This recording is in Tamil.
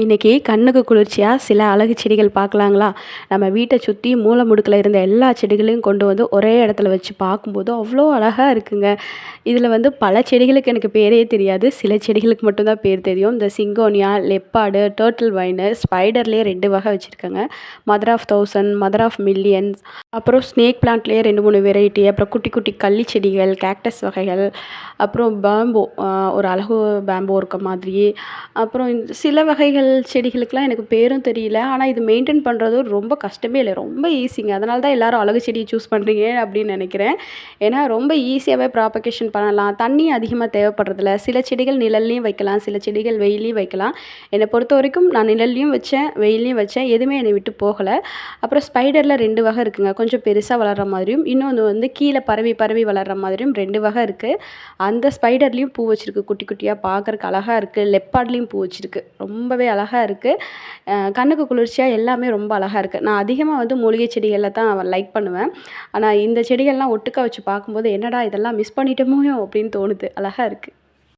இன்றைக்கி கண்ணுக்கு குளிர்ச்சியாக சில அழகு செடிகள் பார்க்கலாங்களா? நம்ம வீட்டை சுற்றி மூளை முடுக்கில் இருந்த எல்லா செடிகளையும் கொண்டு வந்து ஒரே இடத்துல வச்சு பார்க்கும்போது அவ்வளோ அழகாக இருக்குங்க. இதில் வந்து பல செடிகளுக்கு எனக்கு பேரே தெரியாது. சில செடிகளுக்கு மட்டும்தான் பேர் தெரியும். இந்த சிங்கோனியா லெப்பாடு டேர்ட்டில் வைனு ஸ்பைடர்லேயே ரெண்டு வகை வச்சுருக்கேங்க. Mother of thousand mother of millions அப்புறம் ஸ்னேக் பிளான்ட்லேயே ரெண்டு மூணு வெரைட்டி அப்புறம் குட்டி குட்டி கள்ளி செடிகள் கேக்டஸ் வகைகள் அப்புறம் பேம்போ ஒரு அழகு பேம்போ இருக்க மாதிரி அப்புறம் சில வகைகள் செடிகளுக்கெலாம் எனக்கு பேரும் தெரியல. ஆனால் இது மெயின்டைன் பண்ணுறது ரொம்ப கஷ்டமே இல்லை. ரொம்ப ஈஸிங்க அதனால தான் எல்லோரும் அழகு செடியை சூஸ் பண்ணுறீங்க அப்படின்னு நினைக்கிறேன். ஏன்னா ரொம்ப ஈஸியாகவே ப்ராபகேஷன் பண்ணலாம். தண்ணி அதிகமாக தேவைப்படுறதில்ல. சில செடிகள் நிழல்லையும் வைக்கலாம். சில செடிகள் வெயிலையும் வைக்கலாம். என்னை பொறுத்த வரைக்கும் நான் நிழல்லையும் வச்சேன் வெயிலையும் வச்சேன். எதுவுமே என்னை விட்டு போகலை. அப்புறம் ஸ்பைடரில் ரெண்டு வகை இருக்குங்க. கொஞ்சம் பெருசாக வளர்கிற மாதிரியும் இன்னொன்று வந்து கீழே பரவி பரவி வளர்கிற மாதிரியும் ரெண்டு வகை இருக்குது அந்த ஸ்பைடர்லேயும் பூ வச்சுருக்கு. குட்டி குட்டியாக பார்க்குறக்கு அழகாக இருக்குது லெப்பாட்லேயும் பூ வச்சுருக்கு. ரொம்பவே அழகாக இருக்குது கண்ணுக்கு குளிர்ச்சியாக எல்லாமே ரொம்ப அழகாக இருக்குது நான் அதிகமாக வந்து மூலிகை செடிகளை தான் லைக் பண்ணுவேன். ஆனால் இந்த செடிகள்லாம் ஒட்டுக்கா வச்சு பார்க்கும்போது என்னடா இதெல்லாம் மிஸ் பண்ணிட்டோமோ அப்படின்னு தோணுது. அழகாக இருக்குது